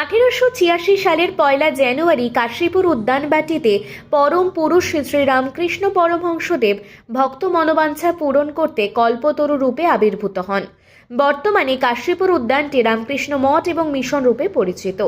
আঠেরোশো ছিয়াশি সালের পয়লা জানুয়ারি কাশীপুর উদ্যানবাটিতে পরম পুরুষ শ্রীরামকৃষ্ণ শ্রী পরমহংসদেব ভক্ত মনোবাঞ্ছা পূরণ করতে কল্পতরু রূপে আবির্ভূত হন। বর্তমানে কাশীপুর উদ্যানটি রামকৃষ্ণ মঠ এবং মিশন রূপে পরিচিত।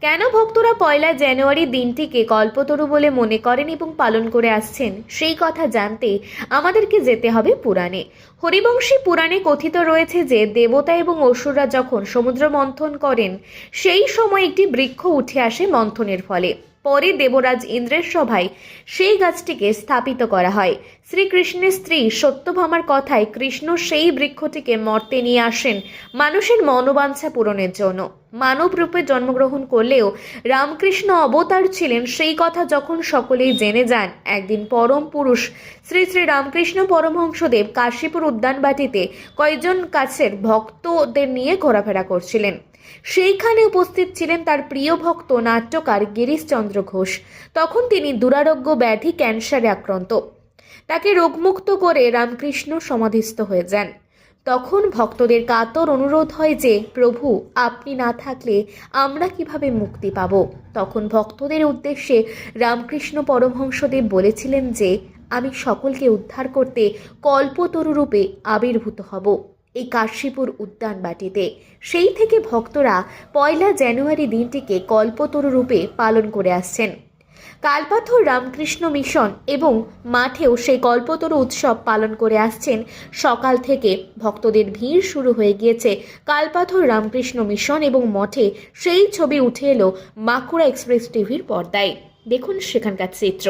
কেন ভক্তরা পয়লা জানুয়ারি দিনটিকে কল্পতরু বলে মনে করেন এবং পালন করে আসছেন, সেই কথা জানতে আমাদেরকে যেতে হবে পুরাণে। হরিবংশী পুরাণে কথিত রয়েছে যে, দেবতা এবং অসুররা যখন সমুদ্র মন্থন করেন, সেই সময় একটি বৃক্ষ উঠে আসে মন্থনের ফলে। পরে দেবরাজ ইন্দ্রের সভায় সেই গাছটিকে স্থাপিত করা হয়। শ্রীকৃষ্ণের স্ত্রী সত্যভামার কথায় কৃষ্ণ সেই বৃক্ষটিকে মর্তে নিয়ে আসেন। মানুষের মনোবাঞ্ছা পূরণের জন্য। মানব রূপে জন্মগ্রহণ করলেও রামকৃষ্ণ অবতার ছিলেন সেই কথা যখন সকলেই জেনে যান। একদিন পরম পুরুষ শ্রী শ্রী রামকৃষ্ণ পরমহংসদেব কাশীপুর উদ্যানবাটিতে কয়েকজন কাছের ভক্তদের নিয়ে ঘোরাফেরা করছিলেন। সেইখানে উপস্থিত ছিলেন তার প্রিয় ভক্ত, নাট্যকার গিরিশচন্দ্র ঘোষ। তখন তিনি দুরারোগ্য ব্যাধি ক্যান্সারে আক্রান্ত। তাকে রোগমুক্ত করে রামকৃষ্ণ সমাধিস্থ হয়ে যান। তখন ভক্তদের কাতর অনুরোধ হয় যে, প্রভু, আপনি না থাকলে আমরা কীভাবে মুক্তি পাব? তখন ভক্তদের উদ্দেশ্যে রামকৃষ্ণ পরমহংসদেব বলেছিলেন যে, আমি সকলকে উদ্ধার করতে কল্পতরু রূপে আবির্ভূত হব এই কাশীপুর উদ্যানবাটিতে সেই থেকে ভক্তরা পয়লা জানুয়ারি দিনটিকে কল্পতরু রূপে পালন করে আসছেন। কালপাথর রামকৃষ্ণ মিশন এবং মাঠেও সেই কল্পতরু উৎসব পালন করে আসছেন। সকাল থেকে ভক্তদের ভিড় শুরু হয়ে গিয়েছে। কালপাথর রামকৃষ্ণ মিশন এবং মঠে সেই ছবি উঠে এলো মাকুড়া এক্সপ্রেস টিভির পর্দায়। দেখুন সেখানকার চিত্র।